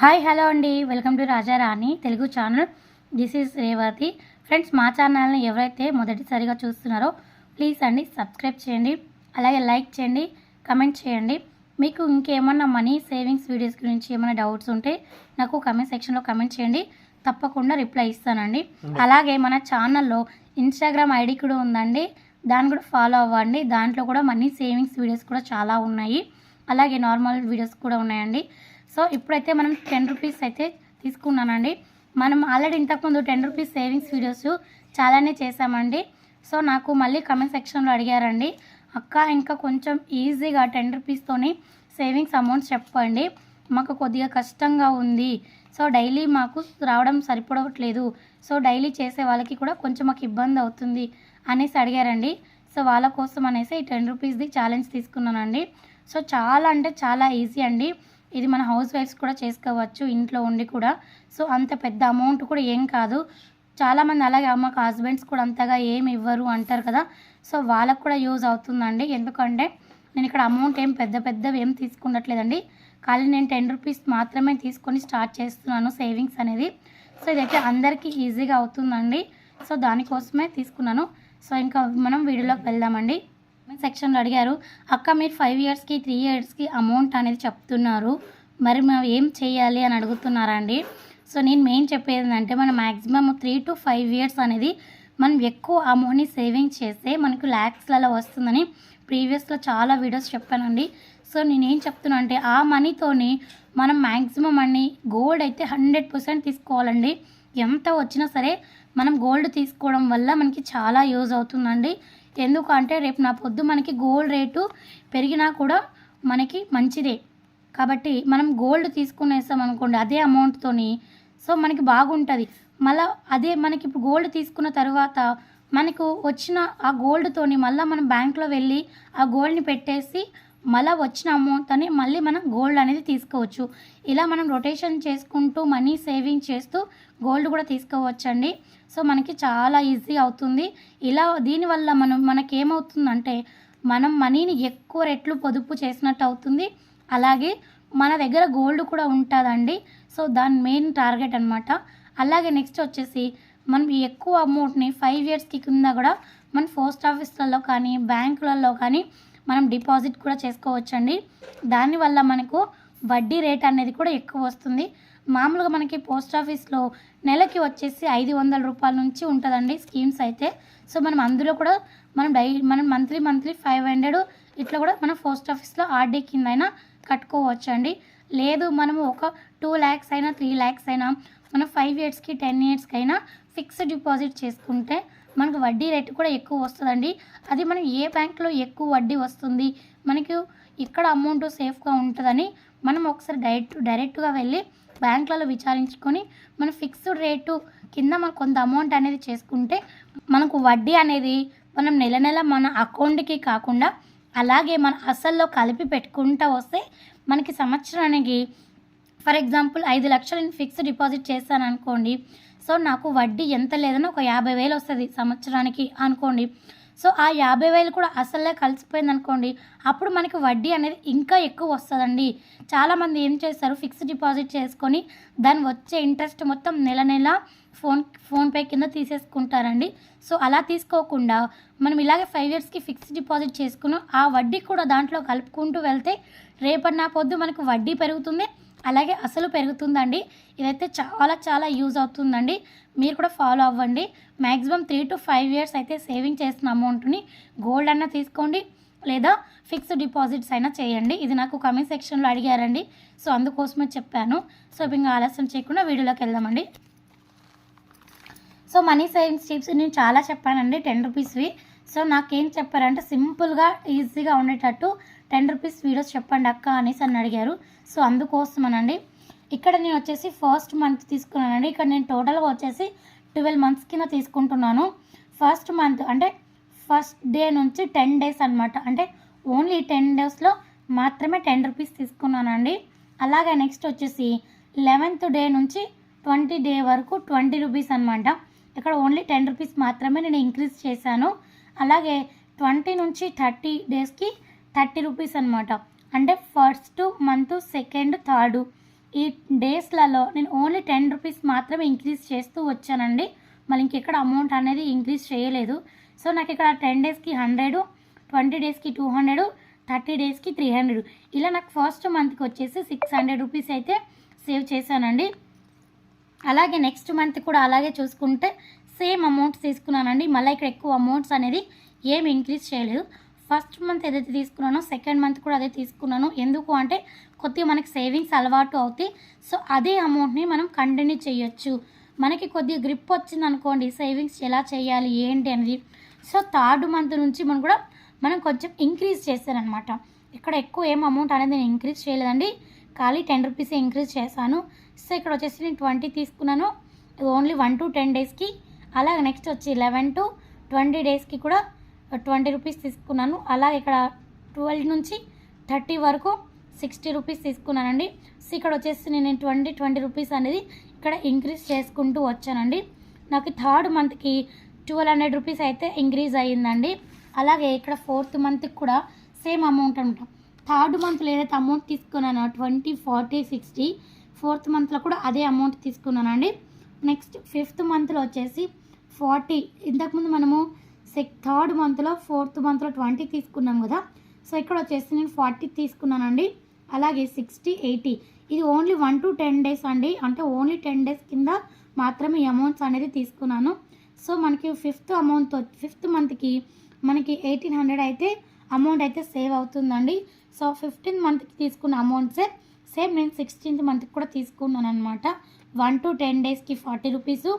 Hi hello అండి. Welcome to Rajarani Telugu channel. This is Revathi. Friends మా ఛానల్ని ఎవరైతే మొదటిసారిగా చూస్తున్నారో ప్లీజ్ అండి సబ్స్క్రైబ్ చేయండి. అలాగే లైక్ చేయండి కమెంట్ చేయండి. మీకు ఇంకేమన్నా మనీ సేవింగ్స్ వీడియోస్ గురించి ఏమైనా డౌట్స్ ఉంటే నాకు కమెంట్ సెక్షన్లో కమెంట్ చేయండి. తప్పకుండా రిప్లై ఇస్తానండి. అలాగే మన ఛానల్లో ఇన్స్టాగ్రామ్ ఐడి కూడా ఉందండి. దాన్ని కూడా ఫాలో అవ్వండి. దాంట్లో కూడా మనీ సేవింగ్స్ వీడియోస్ కూడా చాలా ఉన్నాయి. అలాగే నార్మల్ వీడియోస్ కూడా ఉన్నాయండి. సో ఇప్పుడైతే మనం టెన్ రూపీస్ అయితే తీసుకున్నానండి. మనం ఆల్రెడీ ఇంతకుముందు టెన్ రూపీస్ సేవింగ్స్ వీడియోస్ చాలానే చేశామండి. సో నాకు మళ్ళీ కమెంట్ సెక్షన్లో అడిగారండి. అక్క ఇంకా కొంచెం ఈజీగా టెన్ రూపీస్తోని సేవింగ్స్ అమౌంట్ చెప్పండి. మాకు కొద్దిగా కష్టంగా ఉంది. సో డైలీ మాకు రావడం సరిపడట్లేదు సో డైలీ చేసే వాళ్ళకి కూడా కొంచెం మాకు ఇబ్బంది అవుతుంది అనేసి అడిగారండి. సో వాళ్ళ కోసం అనేసి ఈ టెన్ రూపీస్ది ఛాలెంజ్ తీసుకున్నానండి. సో చాలా అంటే చాలా ఈజీ అండి. ఇది మన హౌస్ వైఫ్స్ కూడా చేసుకోవచ్చు ఇంట్లో ఉండి కూడా. సో అంత పెద్ద అమౌంట్ కూడా ఏం కాదు. చాలామంది అలాగే మాకు హస్బెండ్స్ కూడా అంతగా ఏమి ఇవ్వరు అంటారు కదా. సో వాళ్ళకు కూడా యూజ్ అవుతుందండి. ఎందుకంటే నేను ఇక్కడ అమౌంట్ ఏం పెద్ద పెద్దవి ఏం తీసుకున్నట్లేదండి. ఖాళీ నేను టెన్ రూపీస్ మాత్రమే తీసుకొని స్టార్ట్ చేస్తున్నాను సేవింగ్స్ అనేది. సో ఇదైతే అందరికీ ఈజీగా అవుతుందండి. సో దానికోసమే తీసుకున్నాను. సో ఇంకా మనం వీడియోలోకి వెళ్దామండి. సెక్షన్లో అడిగారు అక్క మీరు ఫైవ్ ఇయర్స్కి త్రీ ఇయర్స్కి అమౌంట్ అనేది చెప్తున్నారు. మరి మేము ఏం చేయాలి? అని అడుగుతున్నారండి సో నేను మెయిన్ చెప్పేది ఏంటంటే మనం maximum three to five years అనేది మనం ఎక్కువ అమౌంట్ని సేవింగ్ చేస్తే మనకు ల్యాక్స్లలో వస్తుందని ప్రీవియస్లో చాలా వీడియోస్ చెప్పానండి. సో నేనేం చెప్తున్నా అంటే ఆ మనీతోని మనం మ్యాక్సిమం అన్ని గోల్డ్ అయితే హండ్రెడ్ పర్సెంట్ తీసుకోవాలండి. ఎంత వచ్చినా సరే మనం గోల్డ్ తీసుకోవడం వల్ల మనకి చాలా యూజ్ అవుతుందండి. ఎందుకంటే రేపు నా పొద్దు మనకి గోల్డ్ రేటు పెరిగినా కూడా మనకి మంచిదే. కాబట్టి మనం గోల్డ్ తీసుకునేస్తాం అనుకోండి అదే అమౌంట్తోని సో మనకి బాగుంటుంది. మళ్ళీ అదే మనకి ఇప్పుడు గోల్డ్ తీసుకున్న తర్వాత మనకు వచ్చిన ఆ గోల్డ్తోని మళ్ళీ మనం బ్యాంక్లో వెళ్ళి ఆ గోల్డ్ని పెట్టేసి మళ్ళీ వచ్చిన అమౌంట్ని మళ్ళీ మనం గోల్డ్ అనేది తీసుకోవచ్చు. ఇలా మనం రొటేషన్ చేసుకుంటూ మనీ సేవింగ్ చేస్తూ గోల్డ్ కూడా తీసుకోవచ్చండి. సో మనకి చాలా ఈజీ అవుతుంది. ఇలా దీనివల్ల మనం మనకేమవుతుందంటే మనం మనీని ఎక్కువ రెట్లు పొదుపు చేసినట్టు అవుతుంది. అలాగే మన దగ్గర గోల్డ్ కూడా ఉంటుందండి. సో దాని మెయిన్ టార్గెట్ అనమాట అలాగే నెక్స్ట్ వచ్చేసి మనం ఎక్కువ అమౌంట్ని ఫైవ్ ఇయర్స్కి కింద కూడా మన పోస్ట్ ఆఫీస్లలో కానీ బ్యాంకులలో కానీ మనం డిపాజిట్ కూడా చేసుకోవచ్చండి. దానివల్ల మనకు వడ్డీ రేట్ అనేది కూడా ఎక్కువ వస్తుంది. మామూలుగా మనకి పోస్ట్ ఆఫీస్లో నెలకి వచ్చేసి ఐదు వందల రూపాయల నుంచి ఉంటుందండి స్కీమ్స్ అయితే. సో మనం అందులో కూడా మనం డై మనం మంత్లీ మంత్లీ ఫైవ్ హండ్రెడ్ ఇట్లా కూడా మనం పోస్ట్ ఆఫీస్లో ఆర్డీ కింద అయినా కట్టుకోవచ్చు అండి లేదు మనము ఒక టూ ల్యాక్స్ అయినా త్రీ ల్యాక్స్ అయినా మనం ఫైవ్ ఇయర్స్కి టెన్ ఇయర్స్కి అయినా ఫిక్స్డ్ డిపాజిట్ చేసుకుంటే మనకు వడ్డీ రేటు కూడా ఎక్కువ వస్తుందండి. అది మనం ఏ బ్యాంక్లో ఎక్కువ వడ్డీ వస్తుంది మనకు ఇక్కడ అమౌంట్ సేఫ్గా ఉంటుందని మనం ఒకసారి డైరెక్ట్ డైరెక్ట్గా వెళ్ళి బ్యాంకులలో విచారించుకొని మన ఫిక్స్డ్ రేటు కింద మనకు కొంత అమౌంట్ అనేది చేసుకుంటే మనకు వడ్డీ అనేది మనం నెల నెల మన అకౌంట్కి కాకుండా అలాగే మన అసల్లో కలిపి పెట్టుకుంటూ వస్తే మనకి సంవత్సరానికి ఫర్ ఎగ్జాంపుల్ ఐదు లక్షలు నేను ఫిక్స్డ్ డిపాజిట్ చేశాను అనుకోండి సో నాకు వడ్డీ ఎంత లేదని ఒక యాభై వేలు వస్తుంది సంవత్సరానికి అనుకోండి. సో ఆ యాభై వేలు కూడా అసలే కలిసిపోయింది అనుకోండి. అప్పుడు మనకి వడ్డీ అనేది ఇంకా ఎక్కువ వస్తుందండి. చాలామంది ఏం చేస్తారు? ఫిక్స్డ్ డిపాజిట్ చేసుకొని దాని వచ్చే ఇంట్రెస్ట్ మొత్తం నెల నెల ఫోన్ ఫోన్పే కింద తీసేసుకుంటారండి. సో అలా తీసుకోకుండా మనం ఇలాగే ఫైవ్ ఇయర్స్కి ఫిక్స్డ్ డిపాజిట్ చేసుకుని ఆ వడ్డీ కూడా దాంట్లో కలుపుకుంటూ వెళ్తే రేపటి నా పొద్దు మనకు వడ్డీ పెరుగుతుంది. అలాగే అసలు పెరుగుతుందండి. ఇదైతే చాలా చాలా యూజ్ అవుతుందండి. మీరు కూడా ఫాలో అవ్వండి. Maximum three to five years అయితే సేవింగ్ చేసిన అమౌంట్ని గోల్డ్ అన్న తీసుకోండి. లేదా ఫిక్స్డ్ డిపాజిట్స్ అయినా చేయండి. ఇది నాకు కమెంట్ సెక్షన్లో అడిగారండి. సో అందుకోసమే చెప్పాను. సో ఇంకా ఆలస్యం చేయకుండా వీడియోలోకి వెళ్దామండి. సో మనీ సేవింగ్స్ టిప్స్ నేను చాలా చెప్పానండి. టెన్ రూపీస్వి. సో నాకేం చెప్పారంటే సింపుల్గా ఈజీగా ఉండేటట్టు టెన్ రూపీస్ వీడియోస్ చెప్పండి అక్క అనేసి అని అడిగారు. సో అందుకోసమనండి. ఇక్కడ నేను వచ్చేసి ఫస్ట్ మంత్ తీసుకున్నానండి. ఇక్కడ నేను టోటల్గా వచ్చేసి ట్వెల్వ్ మంత్స్ కింద తీసుకుంటున్నాను. ఫస్ట్ మంత్ అంటే ఫస్ట్ డే నుంచి టెన్ డేస్ అనమాట అంటే ఓన్లీ టెన్ డేస్లో మాత్రమే టెన్ రూపీస్ తీసుకున్నానండి. అలాగే నెక్స్ట్ వచ్చేసి లెవెన్త్ డే నుంచి ట్వంటీ డే వరకు ట్వంటీ రూపీస్ అనమాట ఇక్కడ ఓన్లీ టెన్ రూపీస్ మాత్రమే నేను ఇంక్రీజ్ చేశాను. అలాగే ట్వంటీ నుంచి థర్టీ డేస్కి థర్టీ రూపీస్ అనమాట అంటే ఫస్ట్ మంత్ సెకండ్ థర్డ్. ఈ డేస్లలో నేను ఓన్లీ టెన్ రూపీస్ మాత్రమే ఇంక్రీజ్ చేస్తూ వచ్చానండి. మళ్ళీ ఇంకెక్కడ అమౌంట్ అనేది ఇంక్రీజ్ చేయలేదు. సో నాకు ఇక్కడ టెన్ డేస్కి హండ్రెడ్ ట్వంటీ డేస్కి టూ హండ్రెడ్ థర్టీ డేస్కి త్రీ హండ్రెడ్. ఇలా నాకు ఫస్ట్ మంత్కి వచ్చేసి సిక్స్ హండ్రెడ్ రూపీస్ అయితే సేవ్ చేశానండి. అలాగే నెక్స్ట్ మంత్ కూడా అలాగే చూసుకుంటే సేమ్ అమౌంట్స్ తీసుకున్నానండి. మళ్ళీ ఇక్కడ ఎక్కువ అమౌంట్స్ అనేది ఏం ఇంక్రీజ్ చేయలేదు. ఫస్ట్ మంత్ ఏదైతే తీసుకున్నానో సెకండ్ మంత్ కూడా అదే తీసుకున్నాను. ఎందుకు అంటే కొద్దిగా మనకి సేవింగ్స్ అలవాటు అవుతాయి. సో అదే అమౌంట్ని మనం కంటిన్యూ చేయొచ్చు. మనకి కొద్దిగా గ్రిప్ వచ్చింది అనుకోండి సేవింగ్స్ ఎలా చేయాలి ఏంటి అనేది. సో థర్డ్ మంత్ నుంచి మనం కూడా మనం కొంచెం ఇంక్రీజ్ చేశానమాట ఇక్కడ ఎక్కువ ఏం అమౌంట్ అనేది నేను ఇంక్రీజ్ చేయలేదండి. ఖాళీ టెన్ రూపీస్ ఇంక్రీజ్ చేశాను. సో ఇక్కడ వచ్చేసి నేను ట్వంటీ తీసుకున్నాను. ఓన్లీ వన్ టు టెన్ డేస్కి. అలాగే నెక్స్ట్ వచ్చి లెవెన్ టు ట్వంటీ డేస్కి కూడా ట్వంటీ రూపీస్ తీసుకున్నాను. అలాగే ఇక్కడ ట్వెల్వ్ నుంచి థర్టీ వరకు సిక్స్టీ రూపీస్ తీసుకున్నానండి. సో ఇక్కడ వచ్చేసి నేను ట్వంటీ ట్వంటీ రూపీస్ అనేది ఇక్కడ ఇంక్రీజ్ చేసుకుంటూ వచ్చానండి. నాకు థర్డ్ మంత్కి ట్వెల్వ్ హండ్రెడ్ రూపీస్ అయితే ఇంక్రీజ్ అయ్యిందండి. అలాగే ఇక్కడ ఫోర్త్ మంత్కి కూడా సేమ్ అమౌంట్ అనమాట. థర్డ్ మంత్లో ఏదైతే అమౌంట్ తీసుకున్నానో ట్వంటీ ఫార్టీ సిక్స్టీ ఫోర్త్ మంత్లో కూడా అదే అమౌంట్ తీసుకున్నానండి. నెక్స్ట్ ఫిఫ్త్ మంత్లో వచ్చేసి ఫార్టీ. ఇంతకుముందు మనము సెక్ థర్డ్ మంత్లో ఫోర్త్ మంత్లో ట్వంటీ తీసుకున్నాం కదా. సో ఇక్కడ వచ్చేసి నేను ఫార్టీ తీసుకున్నానండి. అలాగే సిక్స్టీ ఎయిటీ ఇది only one to ten days అండి. అంటే ఓన్లీ టెన్ డేస్ కింద మాత్రమే ఈ అమౌంట్స్ అనేది తీసుకున్నాను. సో మనకి ఫిఫ్త్ అమౌంట్ ఫిఫ్త్ మంత్కి మనకి ఎయిటీన్ హండ్రెడ్ అయితే అమౌంట్ అయితే సేవ్ అవుతుందండి. సో ఫిఫ్టీన్త్ మంత్కి తీసుకున్న అమౌంట్సే సేమ్ నేను సిక్స్టీన్త్ మంత్కి కూడా తీసుకున్నాను అనమాట వన్ టు టెన్ డేస్కి forty rupees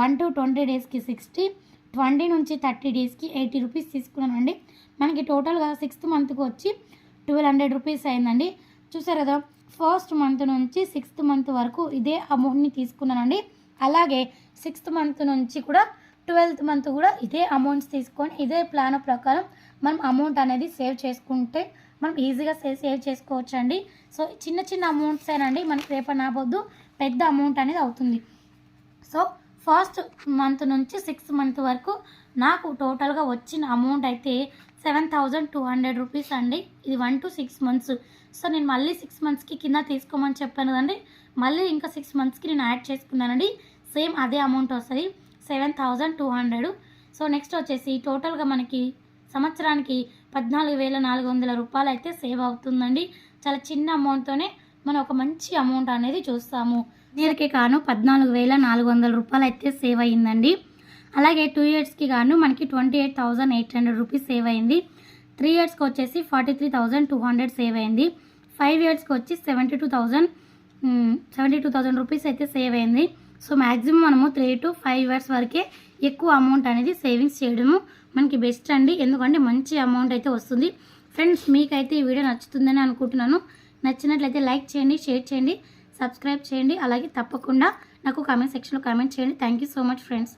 one to twenty డేస్కి సిక్స్టీ ట్వంటీ నుంచి థర్టీ డేస్కి ఎయిటీ రూపీస్ తీసుకున్నానండి. మనకి టోటల్గా సిక్స్త్ మంత్కి వచ్చి ట్వెల్వ్ హండ్రెడ్ రూపీస్ అయిందండి. చూసారు కదా ఫస్ట్ మంత్ నుంచి సిక్స్త్ మంత్ వరకు ఇదే అమౌంట్ని తీసుకున్నానండి. అలాగే సిక్స్త్ మంత్ నుంచి కూడా ట్వెల్త్ మంత్ కూడా ఇదే అమౌంట్స్ తీసుకొని ఇదే ప్లాన్ ప్రకారం మనం అమౌంట్ అనేది సేవ్ చేసుకుంటే మనం ఈజీగా సేవ్ సేవ్ చేసుకోవచ్చు అండి సో చిన్న చిన్న అమౌంట్స్ ఏనండి మనకి రేపటి నాబోద్దు పెద్ద అమౌంట్ అనేది అవుతుంది. సో ఫస్ట్ మంత్ నుంచి సిక్స్త్ మంత్ వరకు నాకు టోటల్గా వచ్చిన అమౌంట్ అయితే seven thousand two hundred rupees అండి. ఇది one to six months. So నేను మళ్ళీ సిక్స్ మంత్స్కి కింద తీసుకోమని చెప్పాను కదండి. మళ్ళీ ఇంకా సిక్స్ మంత్స్కి నేను యాడ్ చేసుకున్నానండి. సేమ్ అదే అమౌంట్ వస్తుంది. Seven thousand two hundred. So next వచ్చేసి టోటల్గా మనకి సంవత్సరానికి పద్నాలుగు వేల నాలుగు వందల రూపాయలు అయితే సేవ్ అవుతుందండి. చాలా చిన్న అమౌంట్తోనే మనం ఒక మంచి అమౌంట్ అనేది చూస్తాము. ఇయర్కి కాను పద్నాలుగు వేల నాలుగు వందల రూపాయలు అయితే సేవ్ అయ్యిందండి. అలాగే టూ ఇయర్స్కి గాను మనకి twenty eight thousand eight hundred rupees save అయింది. త్రీ ఇయర్స్కి వచ్చేసి forty three thousand two hundred save అయింది. ఫైవ్ ఇయర్స్కి వచ్చి seventy two thousand seventy two thousand rupees అయితే సేవ్ అయింది. సో మ్యాక్సిమం మనము త్రీ టు ఫైవ్ ఇయర్స్ వరకే ఎక్కువ అమౌంట్ అనేది సేవింగ్స్ చేయడము మనకి బెస్ట్ అండి. ఎందుకంటే మంచి అమౌంట్ అయితే వస్తుంది. ఫ్రెండ్స్ మీకైతే ఈ వీడియో నచ్చుతుందని అనుకుంటున్నాను. నచ్చినట్లయితే లైక్ చేయండి షేర్ చేయండి. సబ్స్క్రైబ్ చేయండి. అలాగే తప్పకుండా నాకు కామెంట్ సెక్షన్లో కామెంట్ చేయండి. Thank you so much friends